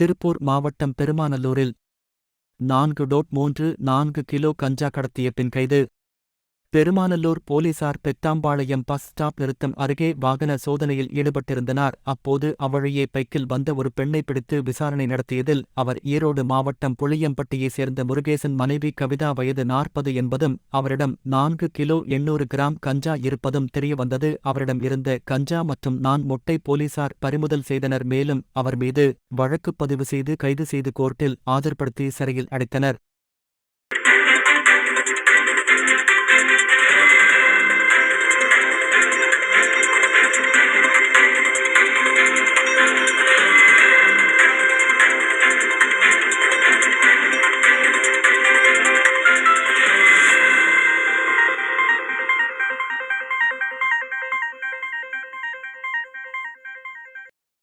திருப்பூர் மாவட்டம் பெருமாநல்லூரில் நான்கு டோட் மூன்று நான்கு கிலோ கஞ்சா கடத்திய பின் கைது. பெருமாநல்லூர் போலீசார் பெத்தாம்பாளையம் பஸ் ஸ்டாப் நிறுத்தம் அருகே வாகன சோதனையில் ஈடுபட்டிருந்தனர். அப்போது அவ்வழியே பைக்கில் வந்த ஒரு பெண்ணை பிடித்து விசாரணை நடத்தியதில் அவர் ஈரோடு மாவட்டம் புளியம்பட்டியைச் சேர்ந்த முருகேசன் மனைவி கவிதா வயது நாற்பது என்பதும் அவரிடம் நான்கு கிலோ எண்ணூறு கிராம் கஞ்சா இருப்பதும் தெரியவந்தது. அவரிடம் இருந்த கஞ்சா மற்றும் நான் மொட்டை போலீசார் பறிமுதல் செய்தனர். மேலும் அவர் மீது வழக்குப் பதிவு செய்து கைது செய்து கோர்ட்டில் ஆஜர்படுத்தி சிறையில் அடைத்தனர்.